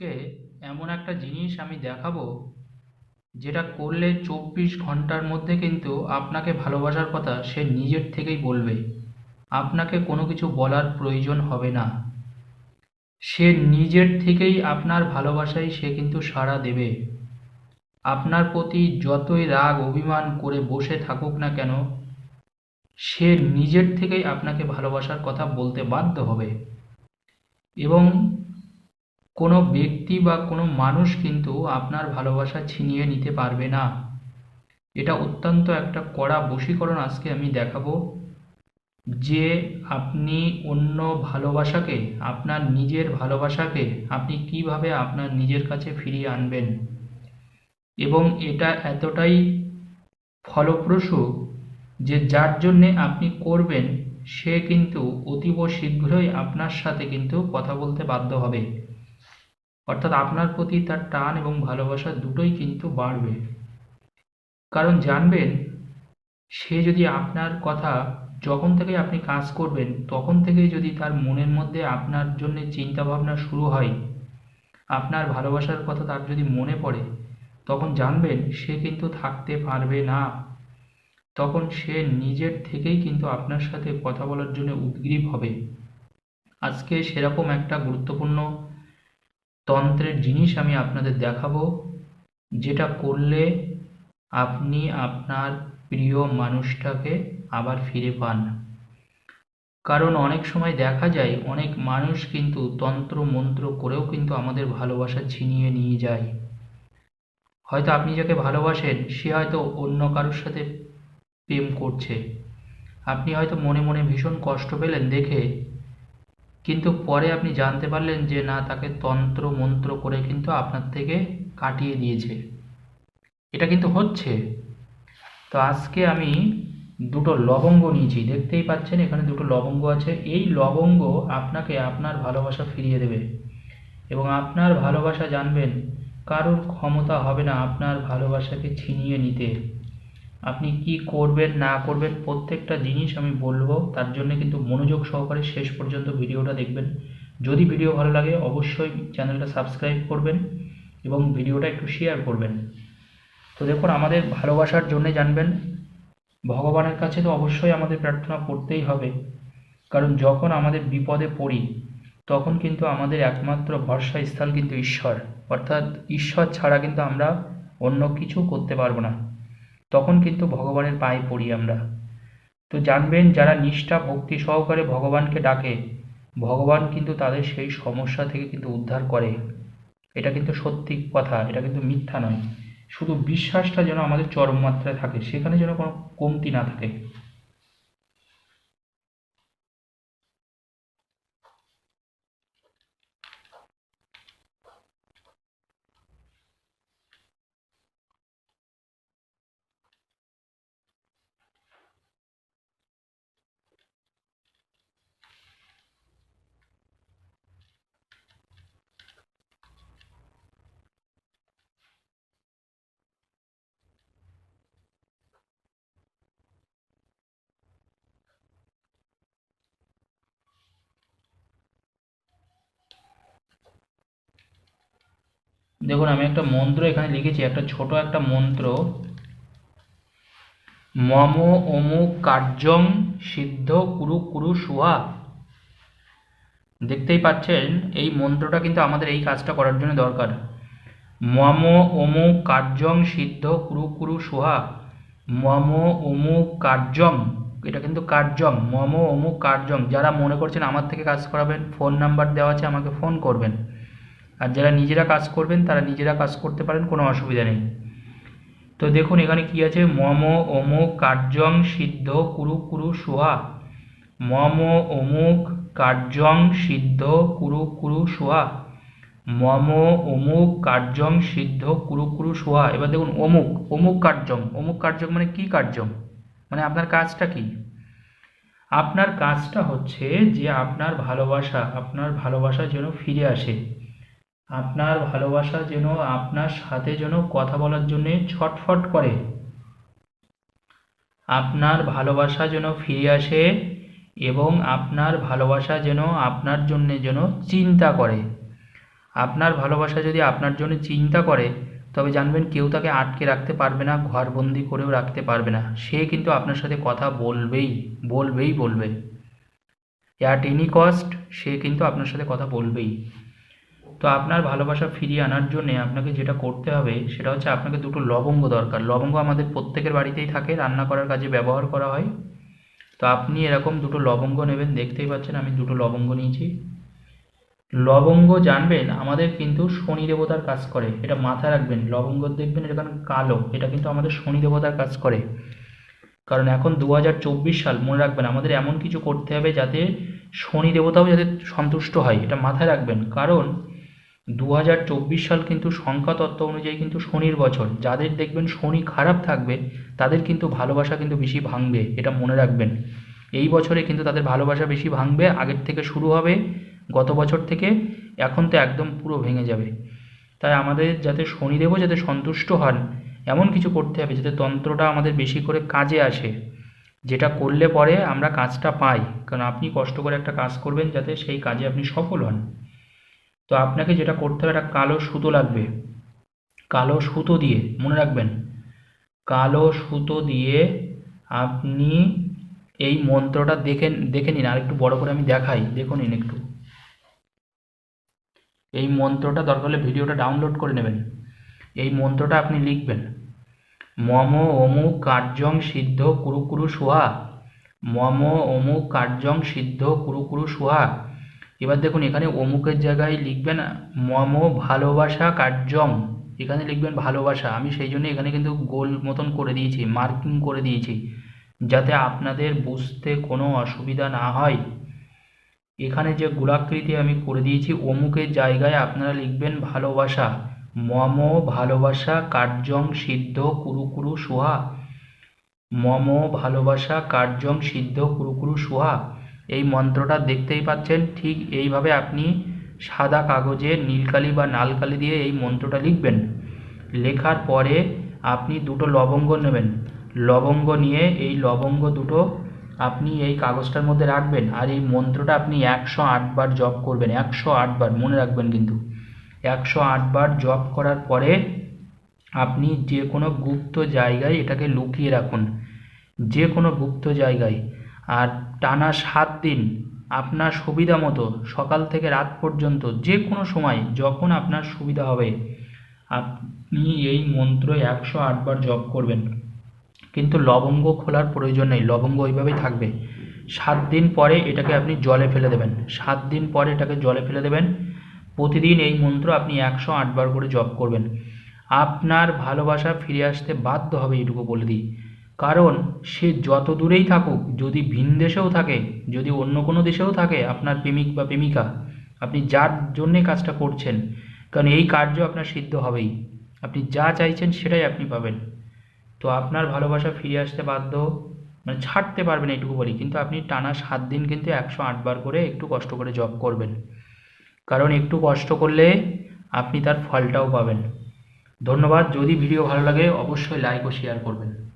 আজকে এমন একটা জিনিস আমি দেখাবো, যেটা করলে চব্বিশ ঘণ্টার মধ্যে কিন্তু আপনাকে ভালোবাসার কথা সে নিজের থেকেই বলবে। আপনাকে কোনো কিছু বলার প্রয়োজন হবে না। সে নিজের থেকেই আপনার ভালোবাসায় সে কিন্তু সাড়া দেবে। আপনার প্রতি যতই রাগ, অভিমান করে বসে থাকুক না কেন, সে নিজের থেকেই আপনাকে ভালোবাসার কথা বলতে বাধ্য হবে। এবং কোনো ব্যক্তি বা কোনো মানুষ কিন্তু আপনার ভালোবাসা ছিনিয়ে নিতে পারবে না। এটা অত্যন্ত একটা কড়া বশীকরণ আজকে আমি দেখাবো। যে আপনি অন্য ভালোবাসাকে, আপনার নিজের ভালোবাসাকে আপনি কীভাবে আপনার নিজের কাছে ফিরিয়ে আনবেন। এবং এটা এতটাই ফলপ্রসূ যে যার জন্যে আপনি করবেন, সে কিন্তু অতীব শীঘ্রই আপনার সাথে কিন্তু কথা বলতে বাধ্য হবে। অর্থাৎ আপনার প্রতি তার টান এবং ভালোবাসা দুটোই কিন্তু বাড়বে। কারণ জানবেন, সে যদি আপনার কথা যখন থেকে আপনি কাজ করবেন, তখন থেকেই যদি তার মনের মধ্যে আপনার জন্য চিন্তা ভাবনা শুরু হয়, আপনার ভালোবাসার কথা তার যদি মনে পড়ে, তখন জানবেন সে কিন্তু থাকতে পারবে না। তখন সে নিজের থেকেই কিন্তু আপনার সাথে কথা বলার জন্য উদ্গ্রীব হবে। আজকে সেরকম একটা গুরুত্বপূর্ণ তন্ত্রের জিনিস আমি আপনাদের দেখাবো, যেটা করলে আপনি আপনার প্রিয় মানুষটাকে আবার ফিরে পান। কারণ অনেক সময় দেখা যায়, অনেক মানুষ কিন্তু তন্ত্র, মন্ত্র করেও কিন্তু আমাদের ভালোবাসা ছিনিয়ে নিয়ে যায়। হয়তো আপনি যাকে ভালোবাসেন, সে হয়তো অন্য কারোর সাথে প্রেম করছে। আপনি হয়তো মনে মনে ভীষণ কষ্ট পেলেন দেখে কিন্তু পরে আপনি জানতে পারলেন যে না, তাকে তন্ত্র মন্ত্র করে কিন্তু আপনার থেকে কাটিয়ে দিয়েছে। এটা কিন্তু হচ্ছে। তো আজকে আমি দুটো লবঙ্গ নিয়েছি, দেখতেই পাচ্ছেন এখানে দুটো লবঙ্গ আছে। এই লবঙ্গ আপনাকে আপনার ভালোবাসা ফিরিয়ে দেবে এবং আপনার ভালোবাসা জানবেন কারোর ক্ষমতা হবে না আপনার ভালোবাসাকে ছিনিয়ে নিতে। আপনি কি করবেন, না করবেন, প্রত্যেকটা জিনিস আমি বলব। তার জন্য কিন্তু মনোযোগ সহকারে শেষ পর্যন্ত ভিডিওটা দেখবেন। যদি ভিডিও ভালো লাগে, অবশ্যই চ্যানেলটা সাবস্ক্রাইব করবেন এবং ভিডিওটা একটু শেয়ার করবেন। তো দেখুন, আমাদের ভালোবাসার জন্য জানবেন, ভগবানের কাছে তো অবশ্যই আমাদের প্রার্থনা করতেই হবে। কারণ যখন আমাদের বিপদে পড়ি, তখন কিন্তু আমাদের একমাত্র ভরসা স্থান কিন্তু ঈশ্বর। অর্থাৎ ঈশ্বর ছাড়া কিন্তু আমরা অন্য কিছু করতে পারব না। তখন কিন্তু ভগবানের পায়ে পড়ি আমরা। তো জানবেন, যারা নিষ্ঠা, ভক্তি সহকারে ভগবানকে ডাকে, ভগবান কিন্তু তাদের সেই সমস্যা থেকে কিন্তু উদ্ধার করে। এটা কিন্তু সত্যি কথা, এটা কিন্তু মিথ্যা নয়। শুধু বিশ্বাসটা যেন আমাদের চরম মাত্রায় থাকে, সেখানে যেন কোনো কমতি না থাকে। দেখুন, আমি একটা মন্ত্র এখানে লিখেছি, একটা ছোট একটা মন্ত্র। মম অমুক কার্যং সিদ্ধ কুরু কুরু সুহা। দেখতেই পাচ্ছেন, এই মন্ত্রটা কিন্তু আমাদের এই কাজটা করার জন্য দরকার। মম অমুক কার্যং সিদ্ধ কুরু কুরু সুহা। মম অমুক কার্যং এটা কিন্তু কার্যং মম অমুক কার্যং যারা মনে করছেন আমার থেকে কাজ করাবেন, ফোন নাম্বার দেওয়া আছে, আমাকে ফোন করবেন। আর যারা নিজেরা কাজ করবেন, তারা নিজেরা কাজ করতে পারেন, কোনো অসুবিধা নেই। তো দেখুন, এখানে কি আছে? মম, অমুক, কার্যং, সিদ্ধ, কুরু কুরু, সুহা। মম, অমুক, কার্যং, সিদ্ধ, কুরু কুরু, সুহা। মম, অমুক, কার্যং, সিদ্ধ, কুরু কুরু, সুহা। এবার দেখুন, অমুক অমুক কার্যং। অমুক কার্যং মানে কি কার্যং? মানে আপনার কাজটা কি? আপনার কাজটা হচ্ছে যে আপনার ভালোবাসা আপনার ভালোবাসা যেন ফিরে আসে। আপনার ভালোবাসা যেন আপনার সাথে যেন কথা বলার জন্যে ছটফট করে। আপনার ভালোবাসা যেন ফিরে আসে এবং আপনার ভালোবাসা যেন আপনার জন্যে যেন চিন্তা করে। আপনার ভালোবাসা যদি আপনার জন্য চিন্তা করে, তবে জানবেন কেউ তাকে আটকে রাখতে পারবে না ঘরবন্দি করেও রাখতে পারবে না। সে কিন্তু আপনার সাথে কথা বলবেই বলবেই বলবে। অ্যাট এনি কস্ট সে কিন্তু আপনার সাথে কথা বলবেই। তো আপনার ভালোবাসা ফিরিয়ে আনার জন্যে আপনাকে যেটা করতে হবে সেটা হচ্ছে আপনাকে দুটো লবঙ্গ দরকার। লবঙ্গ আমাদের প্রত্যেকের বাড়িতেই থাকে, রান্না করার কাজে ব্যবহার করা হয়। তো আপনি এরকম দুটো লবঙ্গ নেবেন, দেখতেই পাচ্ছেন আমি দুটো লবঙ্গ নিয়েছি। লবঙ্গ জানবেন, আমাদের কিন্তু শনি দেবতার কাজ করে, এটা মাথায় রাখবেন। লবঙ্গ দেখবেন এটা কালো, এটা কিন্তু আমাদের শনি দেবতার কাজ করে। কারণ এখন দু হাজার চব্বিশ সাল, মনে রাখবেন, আমাদের এমন কিছু করতে হবে যাতে শনি দেবতাও যাতে সন্তুষ্ট হয়, এটা মাথায় রাখবেন। কারণ দু হাজার চব্বিশ সাল কিন্তু সংখ্যা তত্ত্ব অনুযায়ী কিন্তু শনির বছর। যাদের দেখবেন শনি খারাপ থাকবে, তাদের কিন্তু ভালোবাসা কিন্তু বেশি ভাঙবে, এটা মনে রাখবেন। এই বছরে কিন্তু তাদের ভালোবাসা বেশি ভাঙবে, আগের থেকে শুরু হবে, গত বছর থেকে এখন তো একদম পুরো ভেঙে যাবে। তাই আমাদের যাতে শনিদেবও যাতে সন্তুষ্ট হন, এমন কিছু করতে হবে যাতে তন্ত্রটা আমাদের বেশি করে কাজে আসে। যেটা করলে পরে আমরা কাজটা পাই। কারণ আপনি কষ্ট করে একটা কাজ করবেন যাতে সেই কাজে আপনি সফল হন। তো আপনাকে যেটা করতে হবে, একটা কালো সুতো লাগবে। কালো সুতো দিয়ে, মনে রাখবেন, কালো সুতো দিয়ে আপনি এই মন্ত্রটা দেখে দেখে নিন আর একটু বড় করে আমি দেখাই দেখুন নিন একটু। এই মন্ত্রটা দরকার হলে ভিডিওটা ডাউনলোড করে নেবেন। এই মন্ত্রটা আপনি লিখবেন, মম অমুক কার্যং সিদ্ধ কুরুকুরু কুরু সুহা। মম অমুক কার্যং সিদ্ধ কুরুকুরু কুরু সুহা। এবার দেখুন, এখানে অমুকের জায়গায় লিখবেন, মম ভালোবাসা কার্যং এখানে লিখবেন ভালোবাসা। আমি সেই জন্য এখানে কিন্তু গোল মতন করে দিয়েছি, মার্কিং করে দিয়েছি, যাতে আপনাদের বুঝতে কোনো অসুবিধা না হয়। এখানে যে গোলাকৃতি আমি করে দিয়েছি, অমুকের জায়গায় আপনারা লিখবেন ভালোবাসা। মম ভালোবাসা কার্যং সিদ্ধ কুরু কুরু সুহা। মম ভালোবাসা কার্যং সিদ্ধ কুরু কুরু সুহা। এই মন্ত্রটা দেখতেই পাচ্ছেন, ঠিক এইভাবে আপনি সাদা কাগজে নীলকালি বা নালকালি দিয়ে এই মন্ত্রটা লিখবেন। লেখার পরে আপনি দুটো লবঙ্গ নেবেন। লবঙ্গ নিয়ে এই লবঙ্গ দুটো আপনি এই কাগজটার মধ্যে রাখবেন আর এই মন্ত্রটা আপনি একশো আটবার জপ করবেন, একশো আটবার মনে রাখবেন কিন্তু। একশো আটবার জপ করার পরে আপনি যে কোনো গুপ্ত জায়গায় এটাকে লুকিয়ে রাখুন। যে কোনো গুপ্ত জায়গায় আর টানা সাত দিন আপনার সুবিধা মতো সকাল থেকে রাত পর্যন্ত যে কোনো সময় যখন আপনার সুবিধা হবে, আপনি এই মন্ত্র একশো আটবার জপ করবেন। কিন্তু লবঙ্গ খোলার প্রয়োজন নেই, লবঙ্গ ওইভাবেই থাকবে। সাত দিন পরে এটাকে আপনি জলে ফেলে দেবেন। সাত দিন পরে এটাকে জলে ফেলে দেবেন। প্রতিদিন এই মন্ত্র আপনি একশো আটবার করে জপ করবেন। আপনার ভালোবাসা ফিরে আসতে বাধ্য হবে, এটুকু বলে দিই। কারণ সে যত দূরেই থাকুক, যদি ভিন দেশেও থাকে, যদি অন্য কোনো দেশেও থাকে আপনার প্রেমিক বা প্রেমিকা, আপনি যার জন্যে কাজটা করছেন, কারণ এই কার্য আপনার সিদ্ধ হবেই। আপনি যা চাইছেন সেটাই আপনি পাবেন। তো আপনার ভালোবাসা ফিরে আসতে বাধ্য মানে ছাড়তে পারবেন এইটুকু বলি, কিন্তু আপনি টানা সাত দিন কিন্তু একশো আটবার করে একটু কষ্ট করে জব করবেন। কারণ একটু কষ্ট করলে আপনি তার ফলটাও পাবেন। ধন্যবাদ, যদি ভিডিও ভালো লাগে অবশ্যই লাইক ও শেয়ার করবেন।